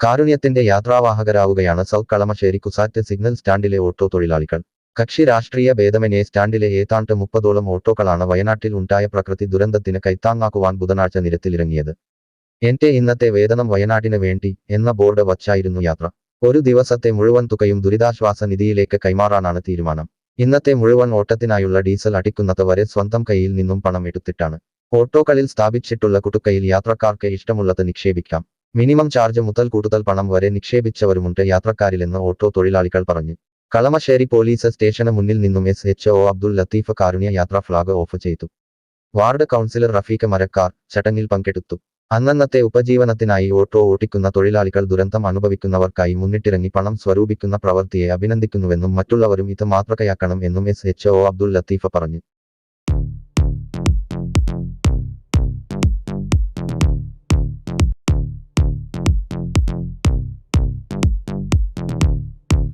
കാരുണ്യത്തിന്റെ യാത്രാവാഹകരാവുകയാണ് south Kalamassery CUSAT signal സ്റ്റാൻഡിലെ ഓട്ടോ തൊഴിലാളികൾ. കക്ഷി രാഷ്ട്രീയ ഭേദമന്യേ സ്റ്റാൻഡിലെ ഏതാണ്ട് മുപ്പതോളം ഓട്ടോകളാണ് വയനാട്ടിൽ ഉണ്ടായ പ്രകൃതി ദുരന്തത്തിന് കൈത്താങ്ങാക്കുവാൻ ബുധനാഴ്ച നിരത്തിലിറങ്ങിയത്. എന്റെ ഇന്നത്തെ വേതനം വയനാട്ടിന് വേണ്ടി എന്ന ബോർഡ് വച്ചായിരുന്നു യാത്ര. ഒരു ദിവസത്തെ മുഴുവൻ തുകയും ദുരിതാശ്വാസ നിധിയിലേക്ക് കൈമാറാനാണ് തീരുമാനം. ഇന്നത്തെ മുഴുവൻ ഓട്ടത്തിനായുള്ള ഡീസൽ അടിക്കുന്നത് വരെ സ്വന്തം കയ്യിൽ നിന്നും പണം എടുത്തിട്ടാണ്. ഓട്ടോകളിൽ സ്ഥാപിച്ചിട്ടുള്ള കുടുക്കയിൽ യാത്രക്കാർക്ക് ഇഷ്ടമുള്ളത് നിക്ഷേപിക്കാം. മിനിമം ചാർജ് മുതൽ കൂടുതൽ പണം വരെ നിക്ഷേപിച്ചവരുമുണ്ട് യാത്രക്കാരിലെന്ന് ഓട്ടോ തൊഴിലാളികൾ പറഞ്ഞു. കളമശ്ശേരി പോലീസ് സ്റ്റേഷന് മുന്നിൽ നിന്നും S H O Abdul Latheef കാരുണ്യ യാത്രാ ഫ്ളാഗ് ഓഫ് ചെയ്തു. വാർഡ് കൗൺസിലർ റഫീഖ് മരക്കാർ ചടങ്ങിൽ പങ്കെടുത്തു. അന്നന്നത്തെ ഉപജീവനത്തിനായി ഓട്ടോ ഓട്ടിക്കുന്ന തൊഴിലാളികൾ ദുരന്തം അനുഭവിക്കുന്നവർക്കായി മുന്നിട്ടിറങ്ങി പണം സ്വരൂപിക്കുന്ന പ്രവൃത്തിയെ അഭിനന്ദിക്കുന്നുവെന്നും മറ്റുള്ളവരും ഇത് മാതൃകയാക്കണം എന്നും S H O Abdul Latheef പറഞ്ഞു.